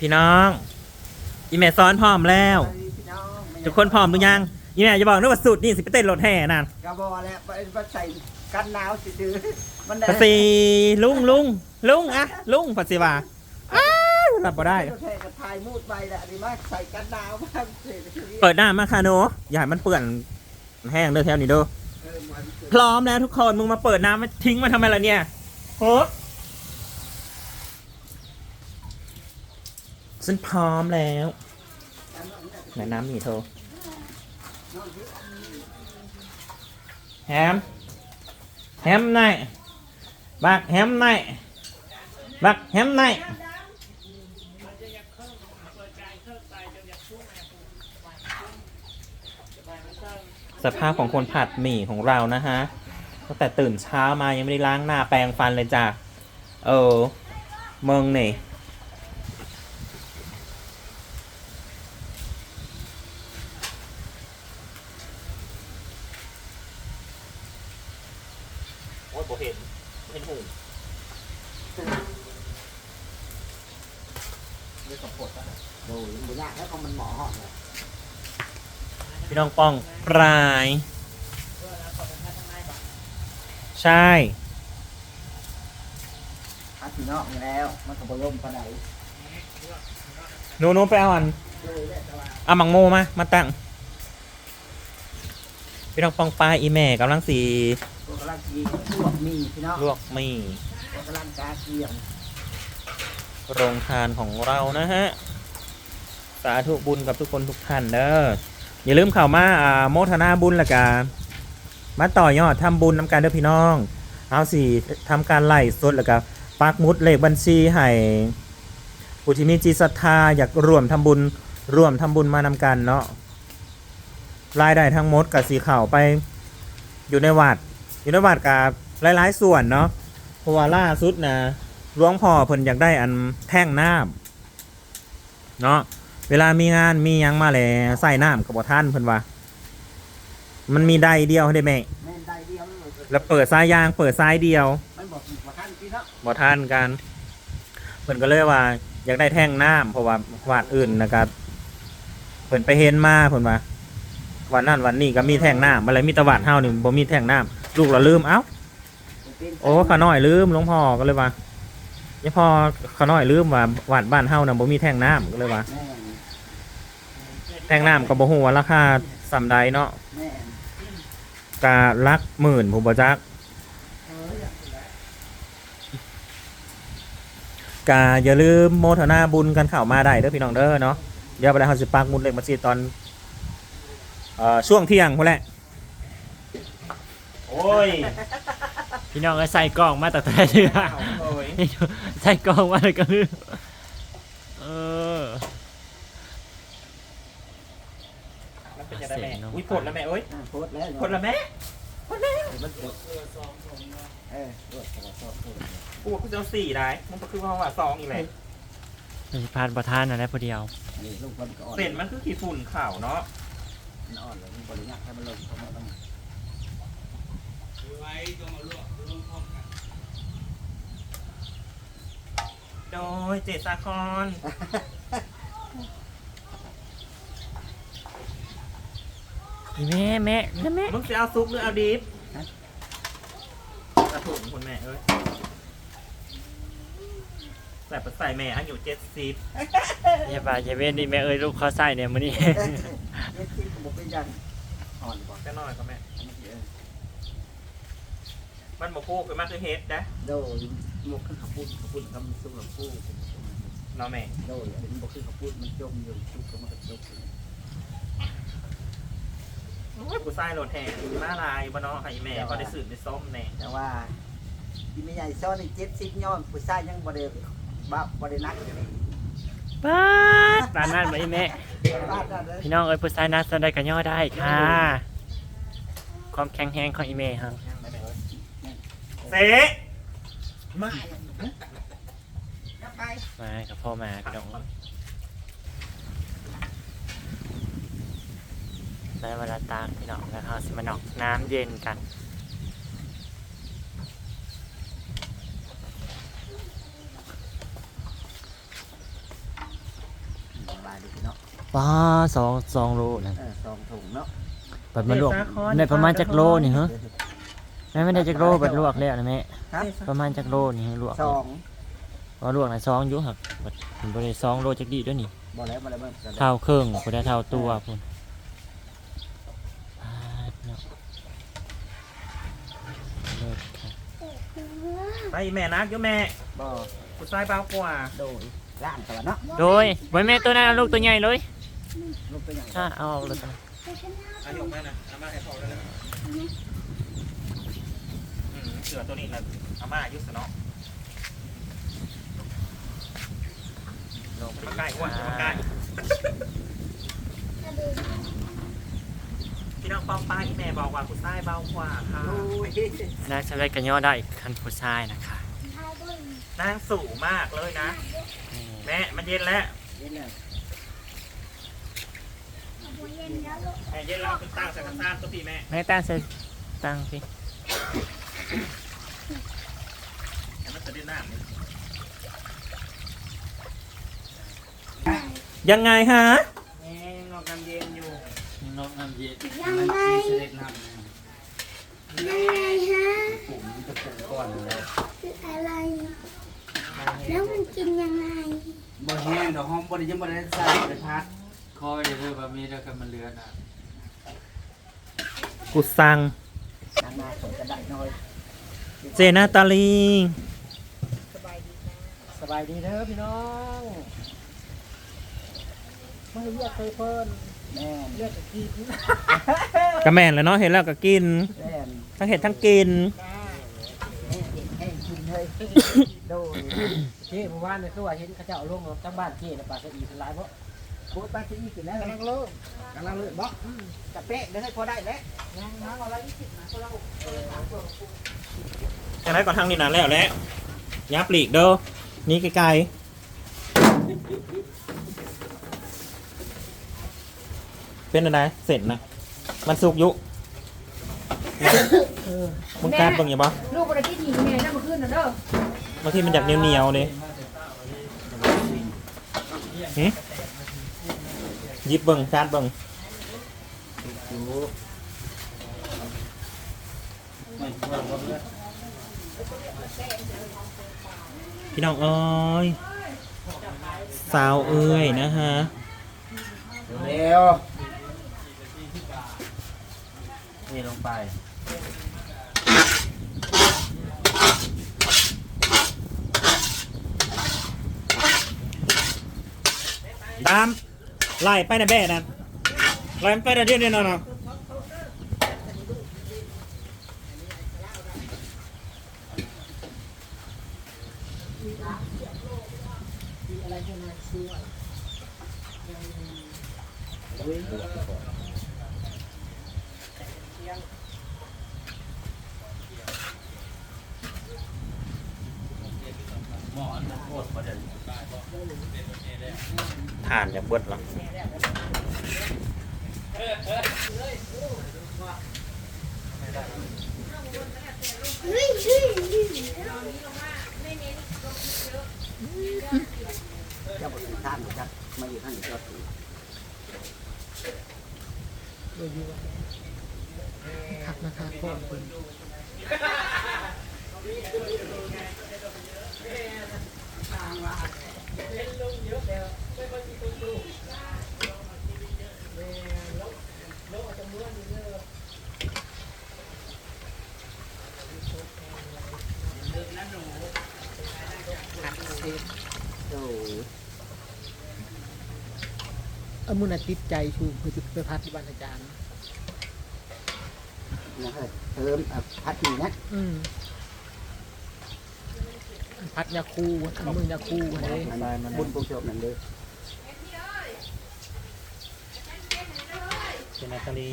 พี่น้อง อีแม่ซ้อนพร้อมแล้ว ทุกคนพร้อมหรือยังอีแม่จะบอกนึกว่าสุดนี่สิไปเต้นรถแห่นั่นกระบอกแล้วไปไปใส่กันหนาวสิดื้อมันได้ภาษีลุงลุงลุงอะลุงภาษีว่าอ้าวรับบ่ได้แค่กระทายมูดใบแหละนี่มาใส่กันหนาวมากเสร็จเปิดหน้ามาคาโนอย่าให้มันเปื่อนแห้งเด้อแถวนี้เด้อเออมันพร้อมแล้วทุกคนมึงมาเปิดน้ำมาทิ้งมาทำไมล่ะเนี่ยโห ฉันพร้อมแล้วไหนน้ำมีโทรแฮม แฮมไหนบักแฮมไหนบักแฮมไหนสภาพของคนผัดหมี่ของเรานะฮะตั้งแต่ตื่นเช้ามายังไม่ได้ล้างหน้าแปรงฟันเลยจ้ะ เออเมืองนี่โอ้ยโบเห็นเห็นหู เดี๋ยวสะกดอะโอ้ยมันยากแล้วก็มันหมอหอดเลยพี่น้องป้องปลาย ใช่ อาพี่น้องนี่แล้ว มันก็บล่มปานใดหนูหนูไปเอาอันเลยแหละแต่ว่าเอามังโมมา มาตั้ง พี่น้องป้องปลายอีแม่กำลังสีตัวกำลังกินลวกมีพี่น้องลวกหมี่ตัวกำลังกาเกียง โรงทานของเรานะฮะ สาธุบุญกับทุกคนทุกท่านเด้ออย่าลืมเข้ามาอ่าโมทนาบุญละกันมาต่อยอดทำบุญนำการเด้อพี่น้อง เอาสิทำการไล่สดล้วก็ปักมุดเลขบัญชีให้ผู้ที่มีจิตศรัทธาอยากร่วมทำบุญร่วมทำบุญมานำกันเนาะรายได้ทั้งหมดกับสีข่าวไป อยู่ในวัดอยู่ในวัดกับหลายๆส่วนเนาะเพราะว่าล่าสุดนะ หลวงพ่อเพิ่นอยากได้อันแท่งน้ำเนาะเวลามีงานมีหยังมาแหลใส่น้ำกับบ่ท่านเพิ่นว่า มันมีใดเดียวให้ได้ไหมแม่นได้เดียวเลยแล้วเปิดซ้ายยางเปิดซ้ายเดียวมันบอกอีกว่าท่านพี่เนาะบ่ท่านกันเพิ่นก็เลยว่า อยากได้แท่งน้ำเพราะว่าวัดอื่นนะครับเพิ่นไปเห็นมาเพิ่นว่าวันนั้นวันนี้ก็มีแท่งน้ำอะไรมีแตะวัดเฮานี่บ่มีแท่งน้ำลูกเราลืมเอ้า เป็นโอ้ข้าน้อยลืมหลวงพ่อก็เลยว่า ยังพอข้าน้อยลืมว่าวัดบ้านเฮาน่ะบ่มีแท่งน้ำก็เลยว่า แม่นแท่งน้ำก็บ่ฮู้ว่าราคาสำใดเนาะแม่นกะลักหมื่นผมบ่จัก เอออยากเป็นไรกะอย่าลืมโมทนาบุญกันเข้ามาได้เด้อพี่น้องเด้อเนาะเดี๋ยวไปแล้วเฮาสิปักหมุดเลขบัญชีตอนเอ่อช่วงเที่ยงพุ่นแหละโอ้ย พี่น้องก็ใส่กล่องมาแต่แต่เดือโอ้ ยใส่กล่องมาแล้วก็ลืมเออมันเป็นจังได๋แม่อุ้ยปลดแล้วแม่เอ้ยอะโพสต์แล้วปลดแล้วแม่มันกดเออโพสต์โพสต์โพสต์โพสต์กูว่ากูจะเอาสี่ได้มันก็คือว่าว่าสองอีกแหละมันสิพานประทานนะได้พอเดียว นี่ลูกมันก็อ่อนเส้นมันคือขี้ฝุ่นขาวเนาะมันอ่อนเลยมันบริยากให้มันลงเขามาต้อง โดยเจตสาครแม่แม่แม่แม่มึงจะเอาซุปหรือเอาดิฟกระถุงคุณแม่เอ้ยใส่ไปใส่แม่อายุเจ็ดสิบอย่าบาอย่าเว้นดิแม่เอ้ยลูกเขาใส่เนี่ยมื้อนี้เอ็ดที่ผมบอกเป็นยันอ่อนบอกก็น้อยก็แม่อันนี้เออมันบอกพูดคือมันคือเฮดนะ โดย หมกขึ้นขับปุ้นขับปุ้นคำสู้กับผู้เนาะแม่โดยเป็นหมกขึ้นขับปุ้นมันจมอยู่ชุกก็มันก็จมอยู่โอ้ยกูใส่โหลดแทงมาลายบ่เนาะให้แม่ก็ได้สื่อได้ส้มแน่แต่ว่าที่ไม่ใหญ่ซ้อนในเจ็ดสิบย้อนผู้ชายยังบริบ้าบรินักอยู่นี่ป้าดปานนั้นบ่อีแม่ บ้านนั่นเลยพี่น้องเอ้ยผู้ชายนัดสได้กันย่อได้ค่ะ ความแข็งแรงของอีแม่ครับเซ่ มาอย่างนี้นะจะไปมากับพ่อมาพี่น้องได้เวลาตากพี่น้องแล้วเขาสิมานอกน้ำเย็นกันบายดีพี่เนาะว้าสองสองโลนะเออสองถุงเนาะบัดมาลวกได้ประมาณจักโลนี่เหรอแม่ไม่ได้จักโลบัดลวกแล้วนะแม่ครับประมาณจักโลนี่ลวกสองว่าลวกนะสองอยู่หักบัดมันบ่ได้สองโลจักดีด้วยนี่บ่แล้วบ่แล้วบ่แล้วเท่าเครื่องบ่ได้เท่าตัวพุ่นปาดเนาะเลิศค่ะไปแม่นักอยู่แม่บ่ผู้ชายเบากว่าโดยร้านตัวเนาะโดยไว้แม่ตัวนั้นเอาลูกตัวใหญ่เลยลูกตัวใหญ่ถ้าเอาออกเลยตัวนั้นอายุมานะอาม่าให้พอแล้ว นะอืมเสือตัวนี้นะอาม่าอายุสเนาะลงมาใกล้อ้วนมาใกล้พี่น้องป้องป้าที่แม่บอกว่าผู้ชายเบากว่าค่ะโอ้ยนางสไลด์กันย่อได้คันผู้ชายนะคะนางสูงมากเลยนะนี่แม่มันเย็นแล้วนี่เนี่ยแม่เย็นแล้วเป็นตั้งใส่กระซ่านตัวพี่แม่แม่ตั้งใส่ตั้งสิ แม่มันจะได้น้ำนี่ ยังไงฮะแม่งอกน้ำเย็นอยู่นกน้ำเย็นมันสีเสด็จน้ำยังไงฮะปุ่มจะปุ่มก่อนเลยคืออะไร แล้วมันกินยังไงบ่แห้งดอกหอมบ่ได้ยังบ่ได้ใส่บ่ได้พัดคอยเดี๋ยวเพื่อแบบมีแล้วกันมันเลือนอะกูสั่งทางหน้าผมจะได้น้อยเจนาตาลีส บายดีเด้อพี่น้องไม่เรียกเคยเพิ่นแม่เรียกกินกระแมนแล้วเนาะเห็นแล้วก็กิน แม่นทั้งเห็ดทั้งกิน ให้ให้กินเลยโดยเจ๊เมื่อวานเนี่ยคือว่าเห็นเขาเจ้าเอาลงจากบ้านเจ๊น่ะปลาสะอีเป็นหลายเพราะโคตรปลาที่นี่กินแล้วกำลังเริ่มกำลังเริ่มบ่กะเป๊ะเดี๋ยวให้พอได้แล้วจะได้ก่อนทางนี้นานแล้วแหละยับหลีกเด้อ นี่ไกลๆ เป็นอะไรเสร็จนะ มันสุกอยุมึงการเบิ่งอย่าบ่ลูกบริที่หนีแม่นั่งมาขึ้นนะเด้อบางทีมันอยากเหนียวๆเลยหึหยิบเบิ่งการเบิ่ง พี่น้องเอ้ยสาวเอ้ยนะฮะเร็วนี่ลงไปตามไล่ไปนะแบ่นั่นไล่มันไปนะเดี๋ยวนี้เนาะเนาะ ทานอย่าเบิดหรอกเฮ้ยเฮ้ยเฮ้ยเจ้าบทท่านครับมาอยู่ข้างอีกรอ บขับนะคะพ่อคนโมุนาติดใจชูคือจุดไปพัดที่บ้านอาจารย์นะครับเพิ่มอะพัดนี่นะอืมพัดยาคูอันมึงยาคูอันนี้มันบุญปุชบนั่นเลยเป็นนาตาลี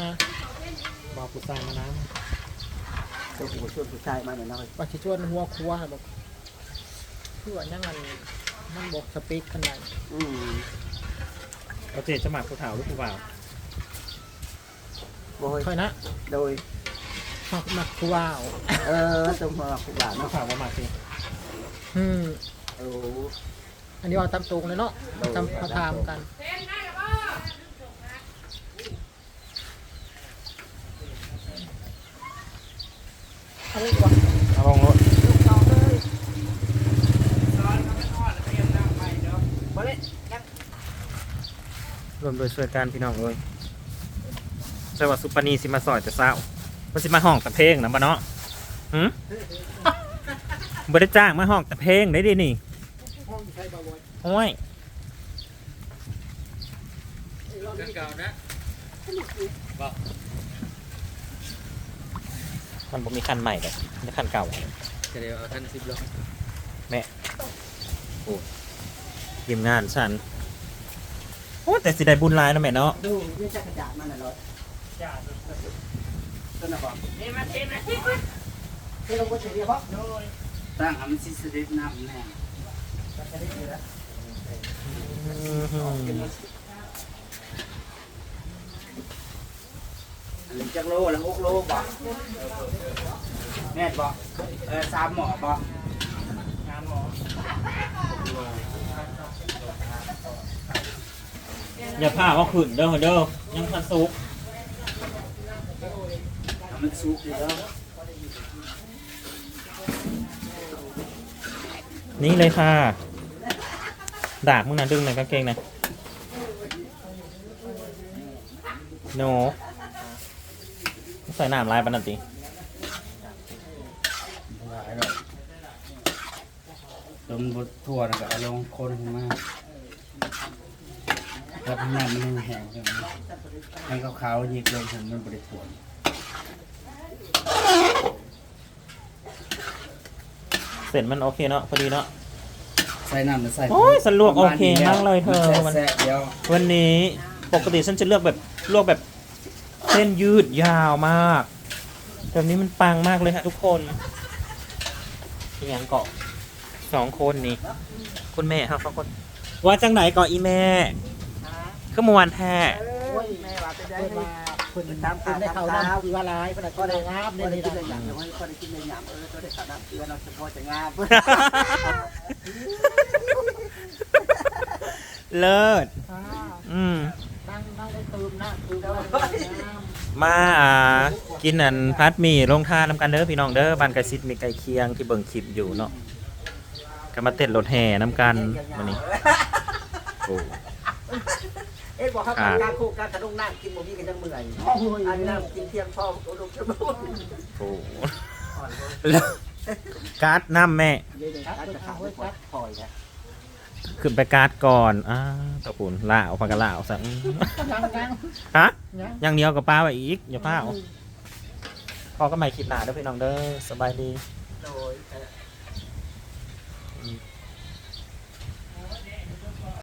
ฮะบอกผู้ชายมาน้ตัวผู้ช่วยผู้ชายมาหน่อยน้อยว่าชิชวนหัวครัวบอกคือว่ายังมันมันบอกสเปคขนาดอืมำ เราเจจะหมักผู้เฒ่าหรือผู้บ่าวโดยค่อยนะโดยมักมักครัวเอาเออตรงหัวผู้บ่าวผู้เนาะเฒ่าว่าหมักสิอืมโอ้อันนี้ว่าตามตรงเลยเนาะตามพาทามกันเอาไว้ก่อนเอาลงรถ เอาเลย บ่ได้ยัง รวมโดยช่วยกันพี่น้องเอ้ยใช่ว่าซุปปานีสิมาซอยแต่เศร้ามันสิมาห้องแต่เพลงนะบ่เนาะหืมบ่ได้จ้างมาห้องแต่เพลงได้ดินี่ห้องใช้บ่บ่อยโอ้ยมันบ่มีคันใหม่เลยมีคันเก่าจะเดี๋ยวเอาท่านสิบโลทีมงานฉัน โอ้แต่สิได้บุญหลายนะแม่เนาะดูนี่จักรยานมันน่ะรถต้นน่ะบอกนี่มาเทมาเทมาเทลงบ่เฉยบ่ตั้งให้มันสิเสด็จน้ำแน่อันนี้จักโลแล้วหกโลบ่แม่นบ่เออสามหมอบ่อ ย่าพาว่าขึ้นเด้อเด้อยังพันสุกให้มันสุกอยู่แล้วนี่เลยค่ะ ดากมึงนะดึงหน่อยกางเกงหนะโนใส่น้ำลายปานนันติหลายดอกต้มบดทั่วแล้วก็เอาลงคนขึ้นมาแล้วข้างหน้ามันยังแห้งใช่ไหมให้ขาวๆหยิบลงถึงมันบริถ่วนเสร็จมันโอเคเนาะพอดีเนาะ ใส่น้ำหรือใส่โอ้ยสลวกโอเคมากเลยเธอมัน แซ่บๆเดียววันนี้ปกติฉันจะเลือกแบบลวกแบบเส้นยืดยาวมากแบบนี้มันปังมากเลยฮะทุกคนอีหยังเกาะสองคนนี่คุณแม่ครับสองคน ว่าจังไหนเกาะอีแม่ คือเมื่อวนแท้แม่ว่าไปได้เพิ่นไหมาเพิ่นตามเพิ่นได้เขาน้ำว่าหลายเพิ่นก็ได้งามก็ได้ได้นี่กินเลยล่ะหยำก็ได้กินเลยหยำเออก็ได้ขับน้ำเกลือเราเฉพาะจะงามเลิศอืมมาอ่ากินอันพัดหมี่ลงทานนำกันเด้อพี่น้องเด้อบ้านไก่ซิดมีไก่เคียงที่เบิ่งคลิปอยู่เนาะก็มาเต้นรถแห่น้ำกันวันนี้โอ้ บอกเขาอ่าการคู่การขนมน้ำกินบ่มีกันยังเมื่อยอันน้ำกินเพียงพออุดมสมบูรณ์โหแล้วการ์ดน้ำแม่เดี๋ยวๆการจะขาดไว้ก่อนพอยนะขึ้นไปการ์ดก่อนอ้าตะปูนล่าเอาพักกันล่าเอาซะอื้อยังยังฮะยังอย่างเดียวกับป้าไปอีกอย่าพลาดพอก็ใหม่คลิปหน้าเด้อพี่น้องเด้อสบายดีโดย